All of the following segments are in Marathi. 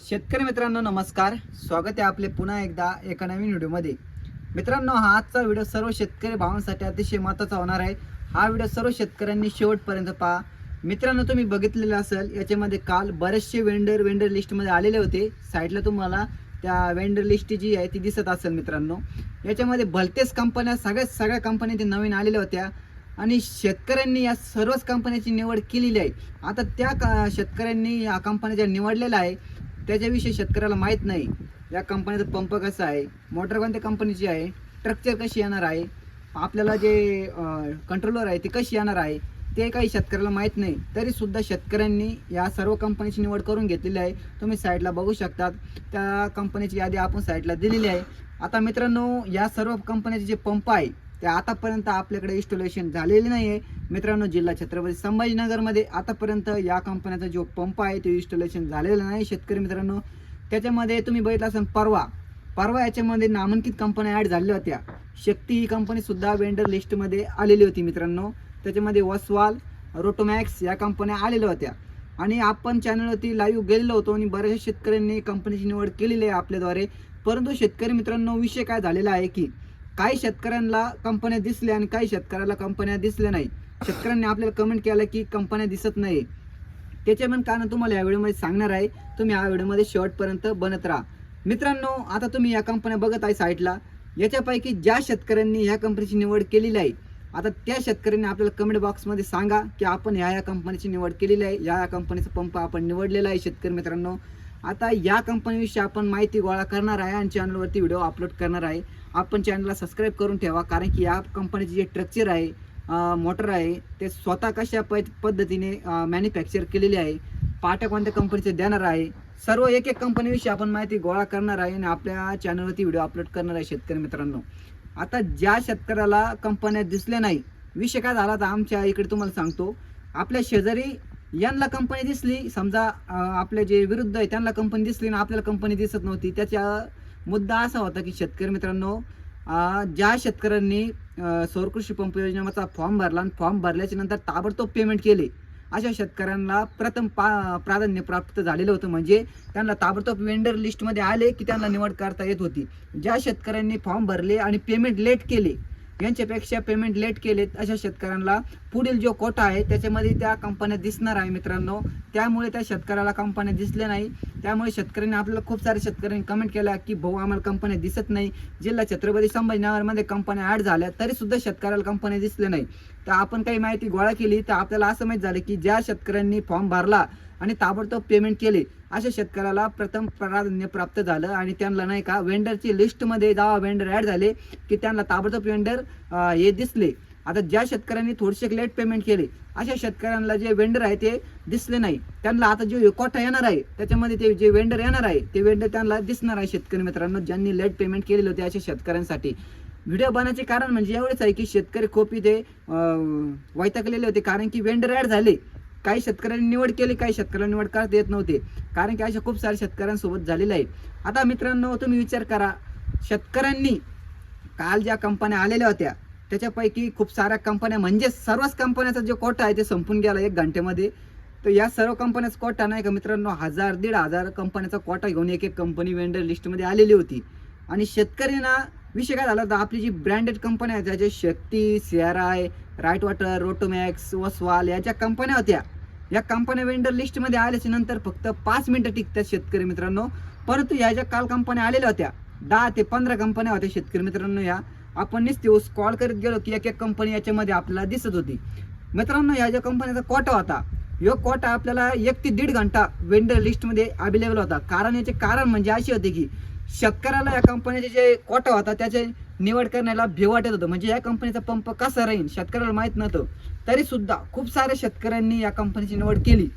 शेतकरी मित्रांनो नमस्कार. स्वागत आहे आपले पुन्हा एकदा एका नवीन व्हिडिओमध्ये. मित्रांनो हा आजचा व्हिडिओ सर्व शेतकरी भावांसाठी अतिशय महत्त्वाचा होणार आहे. हा व्हिडिओ सर्व शेतकऱ्यांनी शेवटपर्यंत पहा. मित्रांनो तुम्ही बघितलेलं असेल याच्यामध्ये काल बरेचसे वेंडर वेंडर लिस्टमध्ये आलेले होते. साईडला तुम्हाला त्या वेंडर लिस्ट जी आहे ती दिसत असेल मित्रांनो. याच्यामध्ये भलतेच कंपन्या सगळ्याच सगळ्या कंपन्या ते नवीन आलेल्या होत्या. आणि शेतकऱ्यांनी या सर्वच कंपन्याची निवड केलेली आहे. आता त्या का शेतकऱ्यांनी या कंपन्या ज्या निवडलेल्या आहे. त्याच्याविषयी शेतकऱ्याला माहीत नाही. या कंपनीचा पंप कसा आहे? मोटर कोणत्या कंपनीची आहे? स्ट्रक्चर कशी येणार आहे? आपल्याला जे कंट्रोलर आहे ती कशी येणार आहे? ते काही शेतकऱ्याला माहीत नाही. तरी सुद्धा शेतकऱ्यांनी या सर्व कंपनीची निवड करून घेतलेली आहे. तुम्ही साईडला बघू शकतात. त्या कंपनीची यादी आपण साईडला दिलेली आहे. आता मित्रांनो या सर्व कंपन्याचे जे पंप आहे ते आतापर्यंत आपल्याकडे इन्स्टॉलेशन झालेले नाही आहे मित्रांनो जिल्हा छत्रपती संभाजीनगरमध्ये आतापर्यंत या कंपन्याचा जो पंप आहे तो इन्स्टॉलेशन झालेला नाही. शेतकरी मित्रांनो त्याच्यामध्ये तुम्ही बघितलं असाल परवा. परवा याच्यामध्ये नामांकित कंपन्या ॲड झालेल्या होत्या. शक्ती ही कंपनी सुद्धा वेंडर लिस्टमध्ये आलेली होती मित्रांनो. त्याच्यामध्ये वसवाल रोटोमॅक्स या कंपन्या आलेल्या होत्या. आणि आपण चॅनलवरती लाईव्ह गेलेलो होतो आणि बऱ्याचशा शेतकऱ्यांनी कंपनीची निवड केलेली आहे आपल्याद्वारे. परंतु शेतकरी मित्रांनो विषय काय झालेला आहे की काही शेतकऱ्यांना कंपन्या दिसल्या आणि काही शेतकऱ्याला कंपन्या दिसल्या नाही शेतकऱ्यांनी आपल्याला कमेंट केलं की कंपन्या दिसत नाही त्याचे पण कारण तुम्हाला या व्हिडिओमध्ये सांगणार आहे. तुम्ही या व्हिडिओमध्ये शेवटपर्यंत बनत राहा. मित्रांनो आता तुम्ही या कंपन्या बघत आहे साईटला याच्यापैकी ज्या शेतकऱ्यांनी ह्या कंपनीची निवड केलेली आहे आता त्या शेतकऱ्यांनी आपल्याला कमेंट बॉक्समध्ये सांगा की आपण ह्या या कंपनीची निवड केलेली आहे. या या कंपनीचा पंप आपण निवडलेला आहे शेतकरी मित्रांनो. आता या कंपनीविषयी आपण माहिती गोळा करणार आहे आणि चॅनलवरती व्हिडिओ अपलोड करणार आहे. आपण चॅनलला सबस्क्राईब करून ठेवा कारण की या कंपनीचे जे स्ट्रक्चर आहे मोटर आहे ते स्वतः कशा प पद्धतीने मॅन्युफॅक्चर केलेले आहे पाट्या कोणत्या कंपनीचे देणार आहे सर्व एक एक कंपनीविषयी आपण माहिती गोळा करणार आहे आणि आपल्या चॅनलवरती व्हिडिओ अपलोड करणार आहे शेतकरी मित्रांनो. आता ज्या शेतकऱ्याला कंपन्या दिसल्या नाही विषय काय झाला तर आमच्या इकडे तुम्हाला सांगतो. आपल्या शेजारी यांना कंपनी दिसली समजा आपले जे विरुद्ध आहे त्यांना कंपनी दिसली आणि आपल्याला कंपनी दिसत नव्हती. त्याचा मुद्दा असा होता की शेतकरी मित्रांनो ज्या शेतकऱ्यांनी सौर कृषी पंप योजनेचा फॉर्म भरला आणि फॉर्म भरल्याच्या नंतर ताबडतोब पेमेंट केले अशा शेतकऱ्यांना प्रथम पा प्राधान्य प्राप्त झालेलं होतं. म्हणजे त्यांना ताबडतोब वेंडर लिस्टमध्ये आले की त्यांना निवड करता येत होती. ज्या शेतकऱ्यांनी फॉर्म भरले आणि पेमेंट लेट केले यांच्यापेक्षा पेमेंट लेट केलेत अशा शेतकऱ्यांना पुढील जो कोटा आहे त्याच्यामध्ये त्या कंपन्या दिसणार आहे मित्रांनो. त्यामुळे त्या शेतकऱ्याला कंपन्या दिसल्या नाही. त्यामुळे शेतकऱ्यांनी आपल्याला खूप सारे शेतकऱ्यांनी कमेंट केला की भाऊ आम्हाला कंपन्या दिसत नाही. जिल्हा छत्रपती संभाजीनगरमध्ये कंपन्या ॲड झाल्या तरीसुद्धा शेतकऱ्याला कंपन्या दिसल्या नाही. तर आपण काही माहिती गोळा केली तर आपल्याला असं माहीत झालं की ज्या शेतकऱ्यांनी फॉर्म भरला आणि ताबडतोब पेमेंट केले. अशा शेतकऱ्याला प्रथम प्राधान्य प्राप्त झालं आणि त्यांना नाही का वेंडरची लिस्टमध्ये जेव्हा वेंडर ॲड झाले की त्यांना ताबडतोब वेंडर हे दिसले. आता ज्या शेतकऱ्यांनी थोडेसे लेट पेमेंट केले अशा शेतकऱ्यांना जे वेंडर आहे ते दिसले नाही. त्यांना आता जे कोटा येणार आहे त्याच्यामध्ये ते जे वेंडर येणार आहे ते वेंडर त्यांना दिसणार आहे शेतकरी मित्रांनो ज्यांनी लेट पेमेंट केलेले होते अशा शेतकऱ्यांसाठी. व्हिडिओ बनायचे कारण म्हणजे एवढेच आहे की शेतकरी खूप इथे वैतकलेले वैतागलेले होते कारण की वेंडर ॲड झाले. काही शेतकऱ्यांनी निवड केली काही शेतकऱ्यांनी निवड करता येत नव्हते. कारण की अशा खूप साऱ्या शेतकऱ्यांसोबत झालेलं आहे. आता मित्रांनो तुम्ही विचार करा. शेतकऱ्यांनी काल ज्या कंपन्या आलेल्या होत्या त्याच्यापैकी खूप साऱ्या कंपन्या म्हणजे सर्वच कंपन्याचा जो कोटा आहे ते संपून गेला एक घंटेमध्ये. तर या सर्व कंपन्याचा कोटा नाही का मित्रांनो हजार दीड हजार कंपन्याचा कोटा घेऊन एक एक कंपनी वेंडर लिस्टमध्ये आलेली होती. आणि शेतकऱ्यांना विषय काय झाला तर आपली जी ब्रँडेड कंपन्या आहेत ज्याचे Shakti C right water Rotomax वसवाल या ज्या कंपन्या होत्या. या कंपन्या वेंडर लिस्टमध्ये आल्याच्यानंतर फक्त पाच मिनिटं टिकतात शेतकरी मित्रांनो. परंतु या ज्या काल कंपन्या आलेल्या होत्या दहा ते पंधरा कंपन्या होत्या शेतकरी मित्रांनो या आपण दिवस कॉल करत गेलो की एक एक कंपनी याच्यामध्ये आपल्याला दिसत होती. मित्रांनो या ज्या कंपन्याचा कोटा होता यो कोटा आपल्याला एक ते दीड घंटा वेंडर लिस्टमध्ये अवेलेबल होता. कारण याचे कारण म्हणजे असे होते की शेतकऱ्याला या कंपनीचे जे कोटा होता त्याचे निवड करण्याला भेव होतं. म्हणजे या कंपनीचा पंप कसा राहील शेतकऱ्याला माहीत नव्हतं. तरी सुद्धा खूप साऱ्या शेतकऱ्यांनी या कंपनीची निवड केली.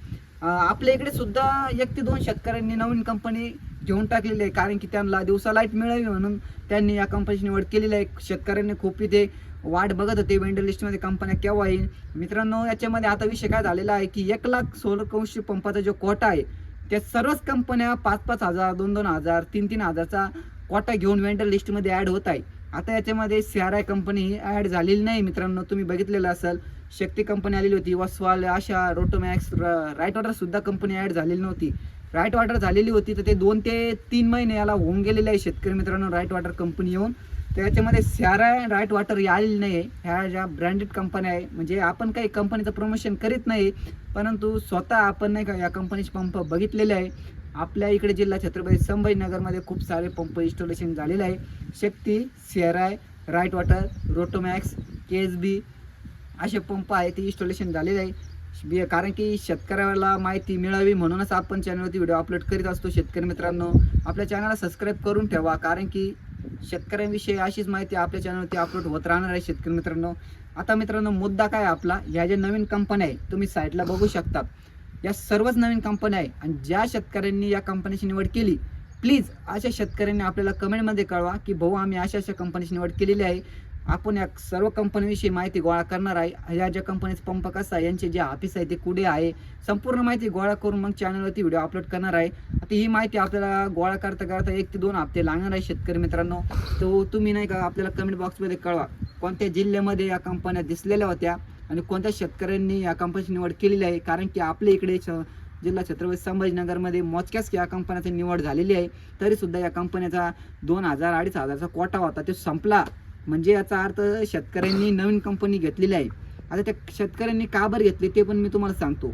आपल्या इकडे सुद्धा एक ते दोन शेतकऱ्यांनी नवीन कंपनी घेऊन टाकलेली आहे. कारण की त्यांना दिवसा लाइट मिळावी म्हणून त्यांनी या कंपनीची निवड केलेली आहे. शेतकऱ्यांनी खूप इथे वाट बघत होते. वेंडर लिस्टमध्ये कंपन्या केव्हा येईल? मित्रांनो याच्यामध्ये आता विषय काय झालेला आहे की एक लाख सोलर पंपाचा जो कोटा आहे त्या सर्वच कंपन्या पाच पाच हजार दोन दोन हजार तीन तीन हजारचा कोटा घेऊन वेंडर लिस्टमध्ये ॲड होत आहे आता याच्यामध्ये C R I company add झालेली नाही मित्रांनो तुम्ही बघितलेलं असेल. शक्ती कंपनी आलेली होती वसवाल आशा रोटोमॅक्स राईट वॉटरसुद्धा कंपनी ॲड झालेली नव्हती. राईट वॉटर झालेली होती तर ते दोन ते तीन महिने याला होऊन गेलेले आहे शेतकरी मित्रांनो राईट वॉटर कंपनी येऊन. त्याच्यामध्ये सॅरा राईट वॉटर आलेली नाही आहे ह्या ज्या ब्रँडेड कंपन्या आहे म्हणजे आपण काही कंपनीचं प्रमोशन करीत नाही परंतु स्वतः आपण नाही का या कंपनीचे पंप बघितलेले आहे. आपल्या इकडे जिल्हा छत्रपती संभाजीनगरमध्ये खूप सारे पंप इन्स्टॉलेशन झालेले आहे. Shakti सेराय right water Rotomax K S B असे पंप आहे ते इन्स्टॉलेशन झालेले आहे. बी- कारण की शेतकऱ्याला माहिती मिळावी म्हणूनच आपण चॅनलवरती व्हिडिओ अपलोड करीत असतो शेतकरी मित्रांनो. आपल्या चॅनलला सबस्क्राईब करून ठेवा कारण की शेतकऱ्यांविषयी अशीच माहिती आपल्या चॅनलवरती अपलोड होत राहणार आहे शेतकरी मित्रांनो. आता मित्रांनो मुद्दा काय आपला? ह्या ज्या नवीन कंपन्या आहे तुम्ही साईटला बघू शकता या सर्वच नवीन कंपन्या आहे आणि ज्या शेतकऱ्यांनी या कंपनीची निवड केली प्लीज अशा शेतकऱ्यांनी आपल्याला कमेंटमध्ये कळवा की भाऊ आम्ही अशा अशा कंपनीची निवड केलेली आहे. आपण या सर्व कंपनीविषयी माहिती गोळा करणार आहे. या ज्या कंपनीचा पंप कसा आहे यांचे जे ऑफिस आहे ते कुठे आहे संपूर्ण माहिती गोळा करून मग चॅनलवरती व्हिडिओ अपलोड करणार आहे. आता ही माहिती आपल्याला गोळा करता करता एक ते दोन हप्ते लागणार आहे शेतकरी मित्रांनो. तो तुम्ही नाही का आपल्याला कमेंट बॉक्समध्ये कळवा. कोणत्या जिल्ह्यामध्ये या कंपन्या दिसलेल्या होत्या आणि कोणत्या शेतकऱ्यांनी या कंपनीची निवड केलेली आहे? कारण की आपल्या इकडे जिल्हा छत्रपती संभाजीनगरमध्ये मोजक्याच या कंपन्याची निवड झालेली आहे. तरीसुद्धा या कंपन्याचा दोन हजार अडीच हजारचा कोटा होता. तो संपला. म्हणजे याचा अर्थ शेतकऱ्यांनी नवीन कंपनी घेतलेली आहे. आता त्या शेतकऱ्यांनी का बरं घेतले ते पण मी तुम्हाला सांगतो.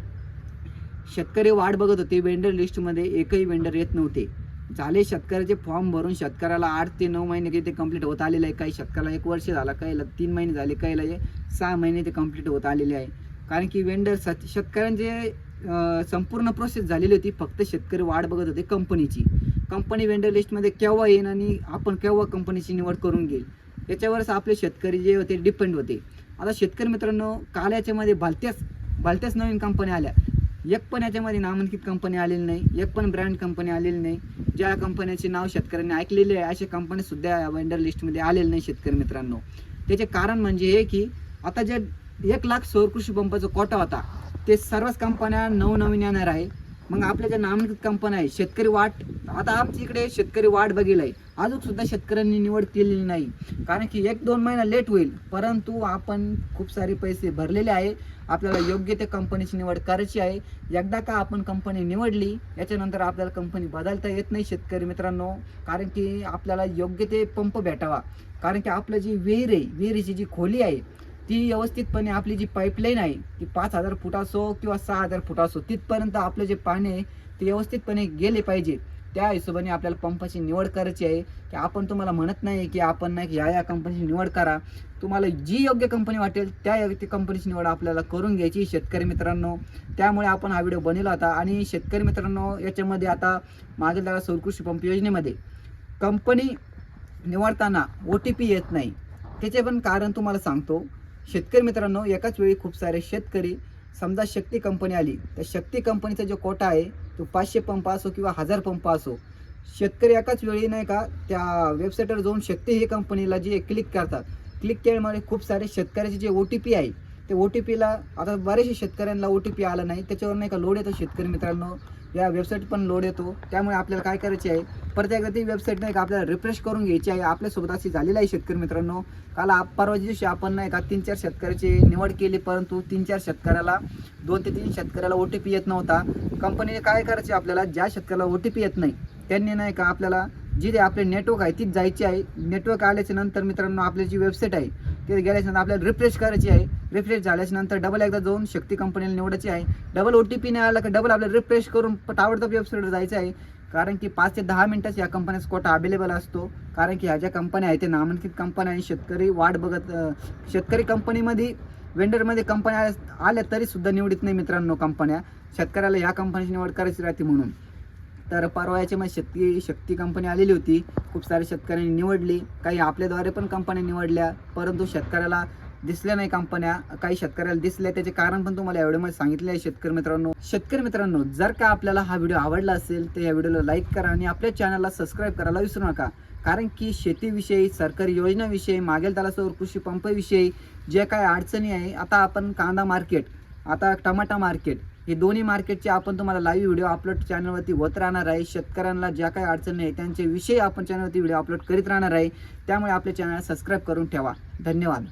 शेतकरी वाट बघत होते वेंडर लिस्टमध्ये एकही वेंडर येत नव्हते. झाले शेतकऱ्याचे फॉर्म भरून शेतकऱ्याला आठ ते नऊ महिने काही ते कंप्लीट होत आलेलं आहे. काही शेतकऱ्याला एक वर्ष झाला काहीला तीन महिने झाले काहीला हे सहा महिने ते कंप्लीट होत आलेले आहे. कारण की वेंडर शेतकऱ्यांचे संपूर्ण प्रोसेस झालेली होती फक्त शेतकरी वाट बघत होते कंपनीची कंपनी वेंडर लिस्टमध्ये केव्हा येईन आणि आपण केव्हा कंपनीची निवड करून घेईल? याच्यावरच आपले शेतकरी जे होते डिपेंड होते. आता शेतकरी मित्रांनो काल याच्यामध्ये भलत्याच भलत्याच नवीन कंपन्या आल्या. एक पण याच्यामध्ये नामांकित कंपनी आलेली नाही एक पण ब्रँड कंपनी आलेली नाही. ज्या कंपन्याचे नाव शेतकऱ्यांनी ऐकलेले आहे अशा कंपन्यासुद्धा या वेंडर लिस्टमध्ये आलेले नाही शेतकरी मित्रांनो. त्याचे कारण म्हणजे हे की आता जे एक लाख सौर कृषी पंपाचा कोटा होता ते सर्वच कंपन्या नवनवीन येणार आहे. मग आपल्या ज्या नामांकित कंपन्या आहे शेतकरी वाट आता आमच्या इकडे शेतकरी वाट बघेल आहे अजून सुद्धा शेतकऱ्यांनी निवड केलेली नाही. कारण की एक दोन महिना लेट होईल परंतु आपण खूप सारे पैसे भरलेले आहे. आपल्याला योग्य त्या कंपनीची निवड करायची आहे. एकदा का आपण कंपनी निवडली याच्यानंतर आपल्याला कंपनी बदलता येत नाही शेतकरी मित्रांनो. कारण की आपल्याला योग्य ते पंप भेटावा. कारण की आपलं जी विहीर आहे विहिरीची जी खोली आहे ती व्यवस्थितपणे आपली जी पाईपलाईन आहे ती पाच हजार फूट असो किंवा सहा हजार फूट असो तिथपर्यंत आपलं जे पाणी आहे ते व्यवस्थितपणे गेले पाहिजे. त्या हिशोबाने आपल्याला पंपाची निवड करायची आहे. की आपण तुम्हाला म्हणत नाही की आपण नाही या या कंपनीची निवड करा. तुम्हाला जी योग्य कंपनी वाटेल त्या योग्य कंपनीची निवड आपल्याला करून घ्यायची शेतकरी मित्रांनो. त्यामुळे आपण हा व्हिडिओ बनवला होता. आणि शेतकरी मित्रांनो याच्यामध्ये आता मागील दादा सौरकृषी पंप योजनेमध्ये कंपनी निवडताना ओ टी पी येत नाही. त्याचे पण कारण तुम्हाला सांगतो. शेतकरी मित्रांनो एकाच वेळी खूप सारे शेतकरी समजा शक्ती कंपनी आली. तर शक्ती कंपनीचा जो कोटा आहे तो पाचशे पंप असो किंवा हजार पंप असो शेतकरी एकाच वेळी नाही का त्या वेबसाईटवर जाऊन शक्ती ही कंपनीला जे क्लिक करतात. क्लिक केल्यामुळे खूप सारे शेतकऱ्याचे जे ओ टी पी आहे ते ओ टी पीला आता बरेचसे शेतकऱ्यांना ओ टी पी आला नाही त्याच्यावर नाही का लोड येतो शेतकरी मित्रांनो. या वेबसाईट पण लोड येतो. त्यामुळे आपल्याला काय करायचे आहे? परत एकदा ती वेबसाईट नाही का आपल्याला रिफ्रेश करून घ्यायची आहे. आपल्यासोबत अशी झालेली आहे शेतकरी मित्रांनो. काल परवाच्या दिवशी आपण नाही का तीन चार शेतकऱ्याची निवड केली परंतु तीन चार शेतकऱ्याला दोन ते तीन शेतकऱ्याला ओ टी पी येत नव्हता. कंपनीने काय करायचे आपल्याला? ज्या शेतकऱ्याला ओ टी पी येत नाही त्यांनी नाही का आपल्याला जी आपले नेटवर्क आहे तीच जायची आहे. नेटवर्क आल्याच्यानंतर मित्रांनो आपली जी वेबसाईट आहे ते गेल्याच्यानंतर आपल्याला रिफ्रेश करायची आहे. रिफ्रेश झाल्याच्यानंतर डबल एकदा जाऊन शक्ती कंपनीला निवडायची आहे. डबल ओ टी पी नाही आला की डबल आपल्याला रिफ्रेश करून ताबडतोब वेबसाईटवर जायचं आहे. कारण की पाच ते दहा मिनटाच या कंपन्याचा कोटा अवेलेबल असतो. कारण की ह्या ज्या कंपन्या आहेत ते नामांकित कंपन्या आणि शेतकरी वाट बघत शेतकरी कंपनीमध्ये वेंडरमध्ये कंपन्या आल्या आल्या निवडीत नाही मित्रांनो कंपन्या शेतकऱ्याला ह्या कंपनीची निवड करायची राहते म्हणून. तर परवा मग शक्ती शक्ती कंपनी आलेली होती. खूप साऱ्या शेतकऱ्यांनी निवडली. काही आपल्याद्वारे पण कंपन्या निवडल्या. परंतु शेतकऱ्याला दिसल्या नाही कंपन्या काही शेतकऱ्याला दिसल्या. त्याचे कारण पण तुम्हाला या व्हिडिओमध्ये सांगितले आहे शेतकरी मित्रांनो. शेतकरी मित्रांनो जर का आपल्याला हा व्हिडिओ आवडला असेल तर या व्हिडिओला लाईक करा आणि आपल्या चॅनलला सबस्क्राईब करायला विसरू नका. कारण की शेतीविषयी सरकारी योजनाविषयी मागेल तालासोर कृषी पंपविषयी जे काय अडचणी आहे आता आपण कांदा मार्केट आता टमाटा मार्केट हे दोन्ही मार्केटचे आपण तुम्हाला लाईव्ह व्हिडिओ अपलोड चॅनलवरती होत राहणार आहे. शेतकऱ्यांना ज्या काही अडचणी आहे त्यांचे विषयी आपण चॅनलवरती व्हिडिओ अपलोड करीत राहणार आहे. त्यामुळे आपल्या चॅनलला सबस्क्राईब करून ठेवा. धन्यवाद.